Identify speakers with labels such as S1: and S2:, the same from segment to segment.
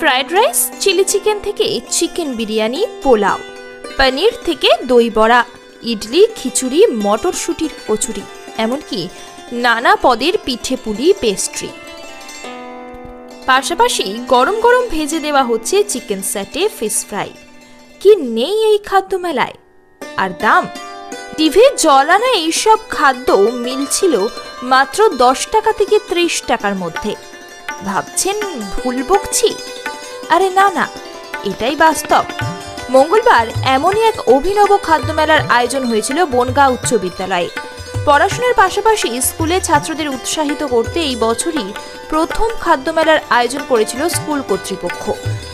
S1: Fried rice, chilli chicken থেকে chicken biryani, pulao, paneer থেকে দই বড়া, ইডলি, খিচুড়ি, মটরশুঁটির কচুরি, এমনকি নানা পদের পিঠে পুলি পেস্ট্রি। পাশাপাশি গরম গরম ভেজে দেওয়া হচ্ছে চিকেন স্যাটে ফিশ ফ্রাই। কি নেই এই খাদ্য মেলায়? আর দাম? টিভি জল আনা এইসব খাদ্য মিলছিল মাত্র দশ টাকা থেকে ত্রিশ টাকার মধ্যে। ভাবছেন ভুল বকছি? আরে না না, এটাই বাস্তব। মঙ্গলবার এমনই এক অভিনব খাদ্যমেলার আয়োজন হয়েছিল বনগাঁ উচ্চ বিদ্যালয়ে। পড়াশোনার পাশাপাশি স্কুলে ছাত্রদের উৎসাহিত করতে এই বছরই প্রথম খাদ্যমেলার আয়োজন করেছিল স্কুল কর্তৃপক্ষ।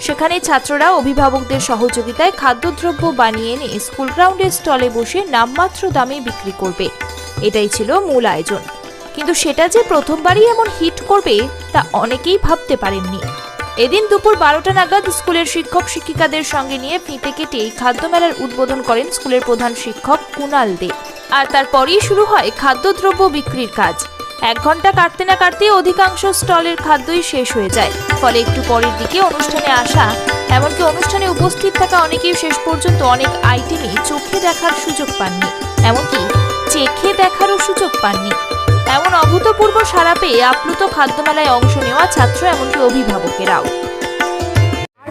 S1: সেখানে ছাত্ররা অভিভাবকদের সহযোগিতায় খাদ্যদ্রব্য বানিয়ে এনে স্কুল গ্রাউন্ডের স্টলে বসে নামমাত্র দামে বিক্রি করবে। এটাই ছিল মূল আয়োজন। কিন্তু সেটা যে প্রথমবারই এমন হিট করবে, তা অনেকেই ভাবতে পারেননি। এদিন দুপুর বারোটা নাগাদ স্কুলের শিক্ষক শিক্ষিকাদের সঙ্গে নিয়ে ফিতে কেটে এই খাদ্যমেলার উদ্বোধন করেন স্কুলের প্রধান শিক্ষক কুনাল দে। আর তারপরই শুরু হয় খাদ্যদ্রব্য বিক্রির কাজ। এক ঘণ্টা কাটতে না কাটতে অধিকাংশ স্টলের খাদ্যই শেষ হয়ে যায়। ফলে একটু পরের দিকে অনুষ্ঠানে আসা, এমনকি অনুষ্ঠানে উপস্থিত থাকা অনেকেই শেষ পর্যন্ত অনেক আইটেমই চোখে দেখার সুযোগ পাননি। এমনকি চেখে দেখারও সুযোগ পাননি। অভূতপূর্ব সারা পেয়ে আপ্লুত খাদ্যমেলায় অংশ নেওয়া ছাত্র এমনকি অভিভাবকেরাও।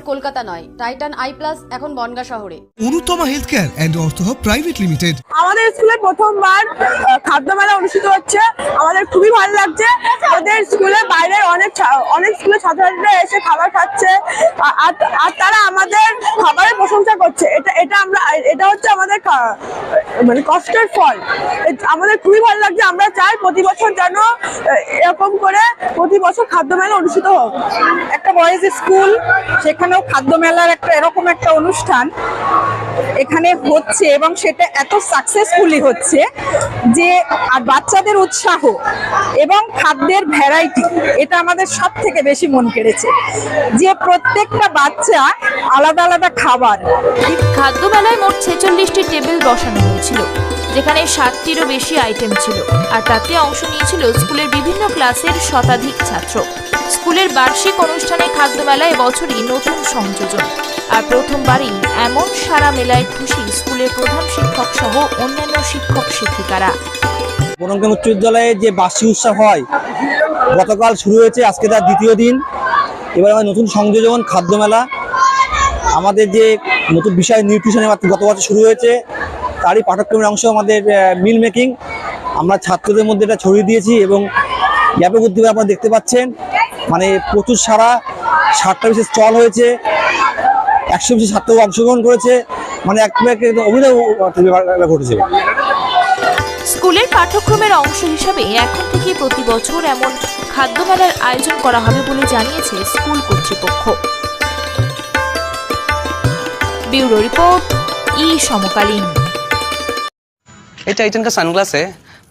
S2: কলকাতা নয় টাইটান আই প্লাস এখন বনগা শহরে।
S3: Anutama health care and Ortho private limited.
S4: আমাদের স্কুলে প্রথমবার আহ, খাদ্য মেলা অনুষ্ঠিত হচ্ছে। আমাদের খুবই ভালো লাগছে। আমাদের স্কুলে বাইরের অনেক ছা- অনেক স্কুলের ছাত্রছাত্রীরা এসে খাবার খাচ্ছে। আর আর তারা আমাদের খাবারের প্রশংসা করছে। এটা এটা আমরা এটা হচ্ছে আমাদের মানে কষ্টের ফল। আমাদের খুবই ভালো লাগছে। আমরা চাই প্রতি বছর যেন এরকম করে প্রতি বছর খাদ্য মেলা অনুষ্ঠিত হোক।
S5: একটা বয়েজ স্কুল সেখানেও খাদ্য মেলার একটা এরকম একটা অনুষ্ঠান। এখানে হচ্ছে এবং সেটা এত সাকসেসফুলি হচ্ছে যে আর বাচ্চাদের উৎসাহ এবং খাদ্যের ভ্যারাইটি এটা আমাদের সব থেকে বেশি মন কেড়েছে। যে প্রত্যেকটা বাচ্চা আলাদা আলাদা খাবার।
S1: খাদ্য মেলায় মোট ছেচল্লিশটি টেবিল বসানো হয়েছিল, যেখানে ষাটটিরও বেশি আইটেম ছিল, আর তাতে অংশ নিয়েছিল স্কুলের বিভিন্ন ক্লাসের শতাধিক ছাত্র। স্কুলের বার্ষিক অনুষ্ঠানে খাদ্য মেলা এবছরই নতুন সংযোজন। আর প্রথমবারই এমন সারা মেলায় খুশি স্কুলের প্রধান শিক্ষক সহ অন্যান্য শিক্ষক শিক্ষিকারা।
S6: বনগ্রাম উচ্চ বিদ্যালয়ে যে বার্ষিক উৎসব হয়, গতকাল শুরু হয়েছে, আজকে তার দ্বিতীয় দিন। এবার আমাদের নতুন সংযোজন, খাদ্য মেলা। আমাদের যে নতুন বিষয় নিউট্রিশন গত বছর শুরু হয়েছে, তারই পাঠ্যক্রমের অংশ আমাদের মিল মেকিং। আমরা ছাত্রদের মধ্যে এটা ছড়িয়ে দিয়েছি এবং ব্যাপক উদ্যোগ আপনারা দেখতে পাচ্ছেন। মানে প্রচুর সারা ষাটটা বিশেষ স্টল হয়েছে। একশো বেশি ছাত্র অংশগ্রহণ করেছে মানে এক এক অভিনব একটা ঘটেছে
S1: স্কুলের পাঠ্যক্রমের অংশ হিসাবে এখন থেকে প্রতি বছর এমন খাদ্য মেলার আয়োজন করা হবে বলে জানিয়েছে স্কুল কর্তৃপক্ষ ব্যুরো রিপোর্ট ই সমকালীন
S7: ये टाइटन का सनग्लास है